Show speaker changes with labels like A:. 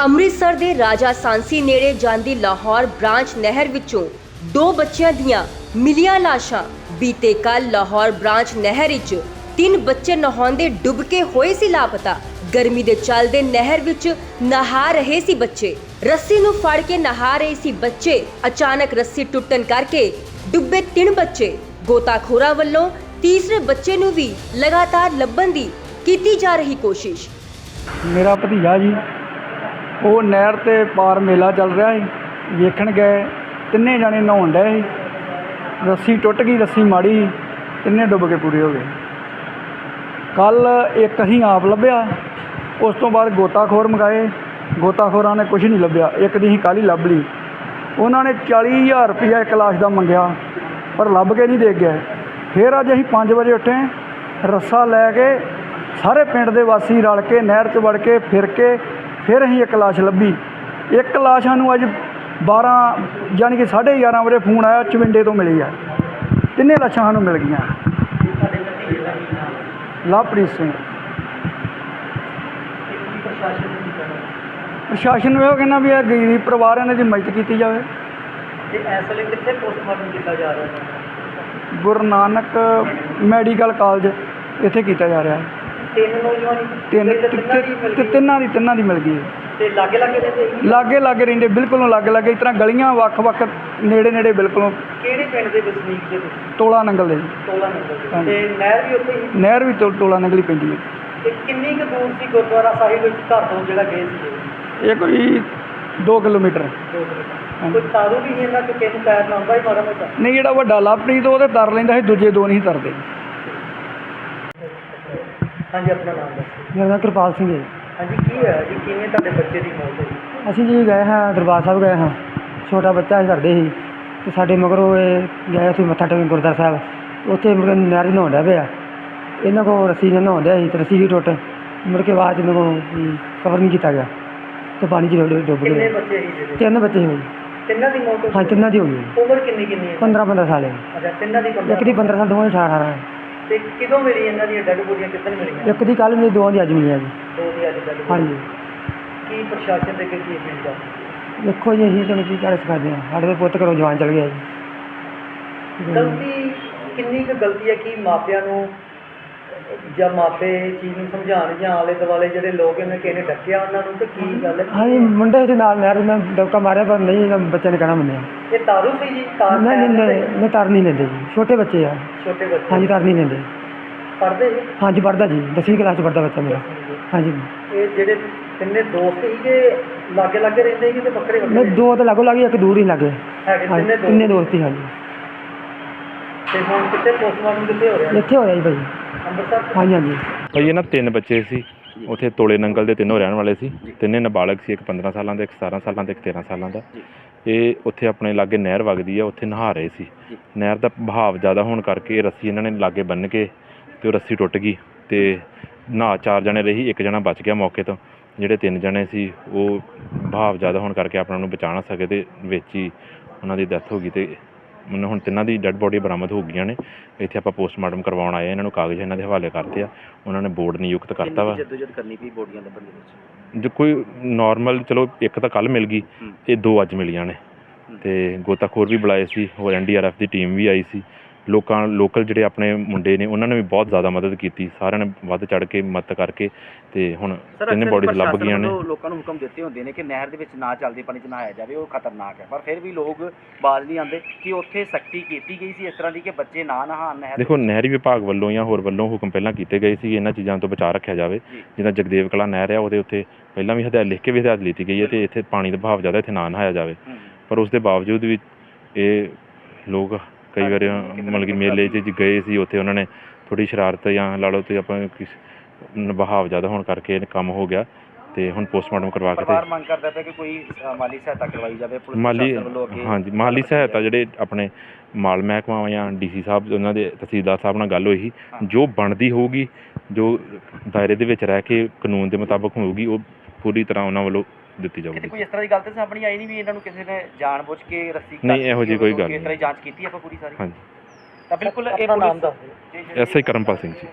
A: ਅੰਮ੍ਰਿਤਸਰ ਦੇ ਰਾਜਾ ਸਾਂਸੀ ਨੇੜੇ ਜਾਂਦੀ ਲਾਹੌਰ ਬ੍ਰਾਂਚ ਨਹਿਰ ਵਿੱਚੋਂ ਦੋ ਬੱਚਿਆਂ ਦੀਆਂ ਮਿਲੀਆਂ ਲਾਸ਼ਾਂ ਬੀਤੇ ਕੱਲ ਲਾਹੌਰ ਬ੍ਰਾਂਚ ਨਹਿਰ ਵਿੱਚ ਤਿੰਨ ਬੱਚੇ ਨਹਾਉਂਦੇ ਡੁੱਬ ਕੇ ਹੋਏ ਸੀ ਲਾਪਤਾ। ਗਰਮੀ ਦੇ ਚੱਲਦੇ ਨਹਿਰ ਵਿੱਚ ਨਹਾ ਰਹੇ ਸੀ ਬੱਚੇ। ਰੱਸੀ ਨੂੰ ਫੜ ਕੇ ਨਹਾ ਰਹੇ ਸੀ ਬੱਚੇ। ਅਚਾਨਕ ਰੱਸੀ ਟੁੱਟਣ ਕਰਕੇ ਡੁੱਬੇ ਤਿੰਨ ਬੱਚੇ। ਗੋਤਾਖੋਰਾਂ ਵੱਲੋਂ ਤੀਸਰੇ ਬੱਚੇ ਨੂੰ ਵੀ ਲਗਾਤਾਰ ਲੱਭਣ ਦੀ ਕੀਤੀ ਜਾ ਰਹੀ ਕੋਸ਼ਿਸ਼।
B: ਮੇਰਾ ਭਤੀਜਾ ਜੀ, ਉਹ ਨਹਿਰ ਤੇ ਪਾਰ ਮੇਲਾ ਚੱਲ ਰਿਹਾ ਸੀ, ਵੇਖਣ ਗਏ, ਤਿੰਨੇ ਜਣੇ ਨਹਾਉਣ ਡਏ ਸੀ। ਰੱਸੀ ਟੁੱਟ ਗਈ, ਰੱਸੀ ਮਾੜੀ ਤਿੰਨੇ ਡੁੱਬ ਕੇ ਪੂਰੇ ਹੋ ਗਏ। ਕੱਲ ਇੱਕ ਅਸੀਂ ਆਪ ਲੱਭਿਆ, ਉਸ ਤੋਂ ਬਾਅਦ ਗੋਤਾਖੋਰ ਮੰਗਾਏ, ਗੋਤਾਖੋਰਾਂ ਨੇ ਕੁਝ ਨਹੀਂ ਲੱਭਿਆ, ਇੱਕ ਦੀ ਹੀ ਕੱਲ੍ਹ ਲੱਭ ਲਈ। ਉਹਨਾਂ ਨੇ 40000 ਰੁਪਇਆ ਇੱਕ ਲਾਸ਼ ਦਾ ਮੰਗਿਆ, ਪਰ ਲੱਭ ਕੇ ਨਹੀਂ ਦੇ ਗਏ ਫਿਰ ਅੱਜ ਅਸੀਂ 5 ਵਜੇ ਉੱਠੇ ਰੱਸਾ ਲੈ ਕੇ ਸਾਰੇ ਪਿੰਡ ਦੇ ਵਾਸੀ ਰਲ ਕੇ, ਨਹਿਰ 'ਚ ਵੜ ਕੇ, ਫਿਰ ਕੇ, ਫਿਰ ਅਸੀਂ ਇੱਕ ਲਾਸ਼ ਲੱਭੀ। ਇੱਕ ਲਾਸ਼ ਸਾਨੂੰ ਅੱਜ 12 ਯਾਨੀ ਕਿ 11:30 ਵਜੇ ਫੋਨ ਆਇਆ, ਚਵਿੰਡੇ ਤੋਂ ਮਿਲੀ ਆ। ਤਿੰਨੇ ਲਾਸ਼ਾਂ ਸਾਨੂੰ ਮਿਲ ਗਈਆਂ। ਲਵਪ੍ਰੀਤ ਸਿੰਘ। ਪ੍ਰਸ਼ਾਸਨ ਨੂੰ ਇਹ ਕਹਿੰਦਾ ਵੀ ਇਹ ਗਰੀਬ ਪਰਿਵਾਰ ਇਹਨਾਂ ਦੀ ਮਦਦ ਕੀਤੀ ਜਾਵੇ।
C: ਤੇ ਇਸ ਵੇਲੇ ਕਿੱਥੇ ਪੋਸਟਮਾਰਟਮ ਕੀਤਾ ਜਾ ਰਿਹਾ ਹੈ?
B: ਗੁਰੂ ਨਾਨਕ ਮੈਡੀਕਲ ਕਾਲਜ ਇੱਥੇ ਕੀਤਾ ਜਾ ਰਿਹਾ ਹੈ।
C: ਤਿੰਨ ਨੌਜਵਾਨ
B: ਤਿੰਨ
C: ਤੇ ਤਿੰਨਾਂ ਦੀ।
B: ਤਿੰਨਾਂ ਦੀ ਦੀ ਮਿਲ ਗਈ ਹੈ।
C: ਤੇ ਲਾਗੇ ਲਾਗੇ ਰਹਿੰਦੇ ਸੀ?
B: ਲਾਗੇ ਲਾਗੇ ਰਹਿੰਦੇ ਬਿਲਕੁਲ ਲਾਗੇ ਲਾਗੇ ਇਸ ਤਰ੍ਹਾਂ ਗਲੀਆਂ ਵੱਖ-ਵੱਖ ਨੇੜੇ ਨੇੜੇ ਬਿਲਕੁਲ।
C: ਕਿਹੜੇ ਪਿੰਡ ਦੇ ਵਸਨੀਕ ਦੇ ਤੁਸੀਂ?
B: ਟੋਲਾ ਨੰਗਲ ਦੇ। ਜੀ।
C: ਟੋਲਾ ਦੇ।
B: ਹਾਂਜੀ।
C: ਤੇ ਨਹਿਰ ਵੀ ਉੱਥੇ ਹੀ?
B: ਨਹਿਰ ਵੀ ਟੋ- ਟੋਲਾ ਨੰਗਲ ਹੀ ਪੈਂਦੀ ਹੈ।
C: ਤੇ ਕਿੰਨੀ ਕੁ ਦੂਰ ਸੀ ਗੁਰਦੁਆਰਾ ਸਾਹਿਬ ਵਿੱਚ ਘਰ ਤੋਂ ਜਿਹੜਾ ਗਏ ਸੀ?
B: ਇਹ ਕੋਈ 2 ਕਿਲੋਮੀਟਰ।
C: ਦੋ ਕਿਲੋਮੀਟਰ। ਕੋਈ ਤਾਰੂ ਵੀ ਨਹੀਂ ਇਹਨਾਂ ਚੁੱਕੇ ਨੂੰ ਤੈਰਨਾ ਆਉਂਦਾ ਹੀ ਮਾੜਾ ਮੋਟਾ।
B: ਨਹੀਂ ਜਿਹੜਾ ਵੱਡਾ ਲਾਪਰੀ ਤੋਂ ਉਹਦੇ ਤਰ ਲੈਂਦਾ ਸੀ ਦੂਜੇ ਦੋ ਨਹੀਂ ਤਰਦੇ।
C: ਹਾਂਜੀ ਆਪਣਾ ਨਾਮ ਦੱਸੋ।
B: ਮੇਰਾ ਨਾਮ ਕਿਰਪਾਲ ਸਿੰਘ ਹੈ
C: ਹਾਂਜੀ ਕੀ ਹੋਇਆ ਜੀ? ਕਿਵੇਂ ਤੁਹਾਡੇ ਬੱਚੇ ਦੀ ਮੌਤ ਹੋਈ?
B: ਅਸੀਂ ਜੀ ਗਏ ਹਾਂ ਦਰਬਾਰ ਸਾਹਿਬ ਗਏ ਹਾਂ। ਛੋਟਾ ਬੱਚਾ ਸੀ ਕਰਦੇ ਸੀ। ਤੇ ਸਾਡੇ ਮਗਰੋਂ ਇਹ ਗਏ ਸੀ ਮੱਥਾ ਟੇਕਣ ਗੁਰਦੁਆਰਾ ਸਾਹਿਬ। ਉੱਥੇ ਮੁੜ ਕੇ ਨਹਿਰ 'ਚ ਨਹਾਉਣ ਡਿਆ ਪਿਆ। ਇਹਨਾਂ ਕੋਲ ਰੱਸੀ ਨਾਲ ਨਹਾਉਣ ਡਿਆ ਸੀ ਤੇ ਰੱਸੀ ਵੀ ਟੁੱਟ। ਮੁੜ ਕੇ ਬਾਅਦ 'ਚ ਇਹਨਾਂ ਕੋਲ ਕਵਰ ਨਹੀਂ ਕੀਤਾ ਗਿਆ। ਤੇ ਪਾਣੀ 'ਚ ਡੁੱਬ- ਡੁੱਬ
C: ਕਿੰਨੇ
B: ਗਏ।
C: ਬੱਚੇ ਸੀ ਜਿਹੜੇ?
B: ਤਿੰਨ ਬੱਚੇ ਹੋਏ।
C: ਤਿੰਨਾਂ ਦੀ ਮੌਤ ਹੋ
B: ਹਾਂ
C: ਗਈ
B: ਤਿੰਨਾਂ ਦੀ ਹੋ ਗਈ।
C: ਉਮਰ ਕਿੰਨੀ ਕਿੰਨੀ ਹੈ?
B: 15 15 ਸਾਲ ਹੈ।
C: ਅੱਛਾ ਤਿੰਨਾਂ ਦੀ
B: ਇੱਕ ਦੀ 15 ਸਾਲ ਦੋਵਾਂ ਦੀ 18 18
C: ਤੇ ਕਿਦੋਂ ਮਿਲੀ ਇਹਨਾਂ ਦੀਆਂ ਡੈਡ ਬੋਡੀਆਂ ਕਿੱਦਣ ਮਿਲੀਆਂ?
B: ਇੱਕ ਦੀ ਕੱਲ ਮਿਲੀ ਦੋਵਾਂ ਦੀ ਅੱਜ ਮਿਲੀ ਹੈ ਜੀ।
C: ਦੋ ਦੀ ਅੱਜ ਡੈਡ
B: ਹਾਂਜੀ।
C: ਕੀ ਪ੍ਰਸ਼ਾਸਨ ਦੇ ਅੱਗੇ ਕੀ ਅਪੀਲ ਕਰ
B: ਦੇਖੋ ਜੀ ਅਸੀਂ ਤੁਹਾਨੂੰ ਕੀ ਕਰ ਸਕਦੇ ਹਾਂ। ਸਾਡੇ ਦੇ ਪੁੱਤ ਘਰੋਂ ਜਵਾਨ ਚਲ ਗਿਆ ਜੀ।
C: ਗਲਤੀ ਕਿੰਨੀ ਕੁ ਗਲਤੀ ਹੈ? ਕਿ ਮਾਪਿਆਂ ਨੂੰ ਜਾਂ ਮਾਪੇ ਇਹ ਚੀਜ਼ ਨੂੰ ਸਮਝਾਉਣ ਜਾਂ ਆਲੇ ਦੁਆਲੇ ਜਿਹੜੇ ਲੋਕ ਇਹਨਾਂ ਕਿਸੇ ਨੇ ਡੱਕਿਆ ਉਹਨਾਂ ਨੂੰ ਤੇ ਕੀ ਗੱਲ ਹੈ?
B: ਹਾਂਜੀ ਮੁੰਡੇ ਦੇ ਨਾਲ ਨਹਿਰ ਮੈਂ ਦਬਕਾ ਮਾਰਿਆ ਪਰ ਨਹੀਂ ਇਹਨਾਂ ਬੱਚੇ ਨੇ ਕਹਿਣਾ ਮੰਨਿਆ।
C: ਇਹ ਤਾਰੂ ਸੀ ਜੀ? ਤਾਰ
B: ਨਹੀਂ ਨਹੀਂ ਨਹੀਂ ਨਹੀਂ ਤਰ ਨਹੀਂ ਲੈਂਦੇ ਜੀ। ਛੋਟੇ ਬੱਚੇ ਆ।
C: ਛੋਟੇ ਬੱਚੇ।
B: ਹਾਂਜੀ ਤਰ ਨਹੀਂ ਲੈਂਦੇ।
C: ਪੜਦੇ ਜੀ
B: ਹਾਂਜੀ ਪੜਦਾ ਜੀ। ਦਸਵੀਂ ਕਲਾਸ ਚ ਪੜਦਾ ਬੱਚਾ ਮੇਰਾ। ਹਾਂਜੀ।
C: ਇਹ ਜਿਹੜੇ ਤਿੰਨੇ ਦੋਸਤ ਸੀਗੇ ਲਾਗੇ ਲਾਗੇ ਰਹਿੰਦੇ ਸੀ ਤੇ ਵੱਖਰੇ
B: ਨਹੀਂ
C: ਵੱਖਰੇ
B: ਦੋ ਤਾਂ ਲੱਗੋ ਲੱਗੇ ਇੱਕ ਦੂਰ ਹੀ ਲੱਗੇ।
C: ਹੈਗੇ
B: ਹਾਂਜੀ
C: ਤਿੰਨੇ
B: ਤਿੰਨੇ
C: ਦੋਸਤ
B: ਦੋਸਤ ਹੀ ਹਾਂਜੀ।
C: ਤੇ ਹੁਣ ਕਿੱਥੇ ਪੋਸਟਮਾਰਟਮ ਕਿੱਥੇ ਹੋ ਰਿਹਾ?
B: ਇੱਥੇ ਹੋਇਆ ਜੀ ਭਾਈ। ਹਾਂਜੀ ਹਾਂਜੀ।
D: ਭਾਈ ਇਹ ਨਾ ਤਿੰਨ ਬੱਚੇ ਸੀ। ਉੱਥੇ ਤੋਲੇ ਨੰਗਲ ਦੇ ਤਿੰਨੋਂ ਰਹਿਣ ਵਾਲੇ ਸੀ। ਤਿੰਨੇ ਨਾਬਾਲਗ ਸੀ, ਇੱਕ 15 ਸਾਲਾਂ ਦਾ, ਇੱਕ 17 ਸਾਲਾਂ ਦਾ, ਇੱਕ 13 ਸਾਲਾਂ ਦਾ। ਇਹ ਉੱਥੇ ਆਪਣੇ ਲਾਗੇ ਨਹਿਰ ਵਗਦੀ ਆ, ਉੱਥੇ ਨਹਾ ਰਹੇ ਸੀ। ਨਹਿਰ ਦਾ ਬਹਾਵ ਜ਼ਿਆਦਾ ਹੋਣ ਕਰਕੇ ਇਹ ਰੱਸੀ ਇਹਨਾਂ ਨੇ ਲਾਗੇ ਬੰਨ੍ਹ ਕੇ ਤੇ ਉਹ ਰੱਸੀ ਟੁੱਟ ਗਈ ਤੇ ਨਹਾ ਚਾਰ ਜਣੇ ਰਹੀ, ਇੱਕ ਜਣਾ ਬਚ ਗਿਆ ਮੌਕੇ ਤੋਂ। ਜਿਹੜੇ ਤਿੰਨ ਜਣੇ ਸੀ, ਉਹ ਬਹਾਵ ਜ਼ਿਆਦਾ ਹੋਣ ਕਰਕੇ ਆਪਣਾ ਨੂੰ ਬਚਾ ਨਾ ਸਕੇ ਤੇ ਵਿੱਚ ਹੀ ਉਹਨਾਂ ਦੀ ਡੈਥ ਹੋ ਗਈ ਤੇ ਮੈਨੂੰ ਹੁਣ ਤਿੰਨਾਂ ਦੀ ਡੈੱਡ ਬੋਡੀ ਬਰਾਮਦ ਹੋ ਗਈਆਂ ਨੇ। ਇੱਥੇ ਆਪਾਂ ਪੋਸਟਮਾਰਟਮ ਕਰਵਾਉਣ ਆਏ ਹਾਂ। ਇਹਨਾਂ ਨੂੰ ਕਾਗਜ਼ ਇਹਨਾਂ ਦੇ ਹਵਾਲੇ ਕਰਤੇ ਆ। ਉਹਨਾਂ ਨੇ ਬੋਰਡ ਨਿਯੁਕਤ ਕਰਤਾ ਵਾ।
C: ਜਦੋਜਦ ਕਰਨੀ ਪਈ ਬੋਡੀਆਂ ਲੱਭਣ ਦੇ ਵਿੱਚ?
D: ਜੋ ਕੋਈ ਨਾਰਮਲ ਚਲੋ ਇੱਕ ਤਾਂ ਕੱਲ ਮਿਲ ਗਈ। ਇਹ ਦੋ ਅੱਜ ਮਿਲੀਆਂ ਨੇ। ਤੇ ਗੋਤਾਖੋਰ ਵੀ ਬੁਲਾਏ ਸੀ। ਹੋਰ ਐਨਡੀਆਰਐਫ ਦੀ ਟੀਮ ਵੀ ਆਈ ਸੀ। ਲੋਕਾਂ ਲੋਕਲ ਜਿਹੜੇ ਆਪਣੇ ਮੁੰਡੇ ਨੇ ਉਹਨਾਂ ਨੇ ਵੀ ਬਹੁਤ ਜ਼ਿਆਦਾ ਮਦਦ ਕੀਤੀ। ਸਾਰਿਆਂ ਨੇ ਵੱਧ ਚੜ ਕੇ ਮਦਦ ਕਰਕੇ ਤੇ ਹੁਣ ਤਿੰਨੇ ਬੋਡੀਜ਼ ਲੱਭ ਗਈਆਂ ਨੇ।
E: ਲੋਕਾਂ ਨੂੰ ਹੁਕਮ ਦਿੱਤੇ ਹੁੰਦੇ ਨੇ ਕਿ ਨਹਿਰ ਦੇ ਵਿੱਚ ਨਾ ਚੱਲਦੇ ਪਾਣੀ 'ਚ ਨਹਾਇਆ ਜਾਵੇ ਉਹ ਖਤਰਨਾਕ ਹੈ। ਪਰ ਫਿਰ ਵੀ ਲੋਕ ਬਾਜ਼ ਨਹੀਂ ਆਉਂਦੇ ਕਿ ਉੱਥੇ ਸਖਤੀ ਕੀਤੀ ਗਈ ਸੀ ਇਸ ਤਰ੍ਹਾਂ ਦੀ ਕਿ ਬੱਚੇ ਨਾ ਨਹਾਣ ਨਹਿਰ
D: ਦੇਖੋ ਨਹਿਰੀ ਵਿਭਾਗ ਵੱਲੋਂ ਜਾਂ ਹੋਰ ਵੱਲੋਂ ਹੁਕਮ ਪਹਿਲਾਂ ਕੀਤੇ ਗਏ ਸੀ ਇਹਨਾਂ ਚੀਜ਼ਾਂ ਤੋਂ ਬਚਾਅ ਰੱਖਿਆ ਜਾਵੇ। ਜਿੱਦਾਂ ਜਗਦੇਵ ਕਲਾ ਨਹਿਰ ਹੈ ਉਹਦੇ ਉੱਤੇ ਪਹਿਲਾਂ ਵੀ ਹਦਾਇਤ ਲਿਖ ਕੇ ਵੀ ਹਦਾਇਤ ਲਿੱਤੀ ਗਈ ਹੈ ਤੇ ਇੱਥੇ ਪਾਣੀ ਦਾ ਬਹਾਵ ਜ਼ਿਆਦਾ ਇੱਥੇ ਨਾ ਨਹਾਇਆ ਜਾਵੇ। ਪਰ ਉਸ ਦੇ ਬਾਵਜੂਦ ਵੀ ਇਹ ਲੋਕ ਕਈ ਵਾਰ ਮਤਲਬ ਕਿ ਮੇਲੇ 'ਚ ਜ ਗਏ ਸੀ ਉੱਥੇ ਉਹਨਾਂ ਨੇ ਥੋੜੀ ਸ਼ਰਾਰਤ ਜਾਂ ਲਾ ਲਓ ਤੇ ਆਪਾਂ ਕਿਸ ਬਹਾਵ ਜ਼ਿਆਦਾ ਹੋਣ ਕਰਕੇ ਇਹ ਕੰਮ ਹੋ ਗਿਆ ਤੇ ਹੁਣ ਪੋਸਟਮਾਰਟਮ ਕਰਵਾ ਕੇ
E: ਪਰਿਵਾਰ
D: ਤੇ
E: ਮੰਗ ਕਰਦਾ ਪਿਆ ਕਿ ਕੋਈ ਅ, ਮਾਲੀ ਸਹਾਇਤਾ ਕਰਵਾਈ ਜਾਵੇ ਪੁਲਿਸ
D: ਮਾਲੀ
E: ਪ੍ਰਸ਼ਾਸਨ ਵੱਲੋਂ ਅੱਗੇ
D: ਹਾਂਜੀ ਮਾਲੀ ਸਹਾਇਤਾ ਜਿਹੜੇ ਆਪਣੇ ਮਾਲ ਮਹਿਕਮਾ ਜਾਂ ਡੀਸੀ ਸਾਹਿਬ ਉਹਨਾਂ ਦੇ ਤਹਿਸੀਲਦਾਰ ਸਾਹਿਬ ਨਾਲ ਗੱਲ ਹੋਈ ਸੀ
E: ਹਾਂ।
D: ਜੋ ਬਣਦੀ ਹੋਊਗੀ ਜੋ ਦਾਇਰੇ ਦੇ ਵਿੱਚ ਰਹਿ ਕੇ ਕਾਨੂੰਨ ਦੇ ਮੁਤਾਬਕ ਹੋਊਗੀ ਉਹ ਪੂਰੀ ਤਰ੍ਹਾਂ ਉਹਨਾਂ ਵੱਲੋਂ ਦਿੱਤੀ
E: ਕਿਤੇ
D: ਜਾਊਗੀ
E: ਕੋਈ ਇਸ ਤਰ੍ਹਾਂ ਦੀ ਗੱਲ ਤਾਂ ਸਾਹਮਣੇ ਆਈ ਨਹੀਂ ਵੀ ਇਹਨਾਂ ਨੂੰ ਕਿਸੇ ਨੇ ਜਾਣਬੁੱਝ ਕੇ ਰੱਸੀ
D: ਨਹੀਂ,
E: ਕੱਟ
D: ਇਹੋ ਜਿਹੀ
E: ਦਿੱਤੀ
D: ਕੋਈ ਗੱਲ
E: ਇਸ ਤਰ੍ਹਾਂ ਦੀ ਜਾਂਚ ਕੀਤੀ ਆਪਾਂ ਪੂਰੀ ਸਾਰੀ?
D: ਹਾਂਜੀ।
E: ਤਾਂ ਬਿਲਕੁਲ ਇਹ
C: ਨਾਮ ਦੱਸ ਦਿਓ।
D: ਐਸਆਈ ਕਰਮਪਾਲ ਸਿੰਘ ਜੀ।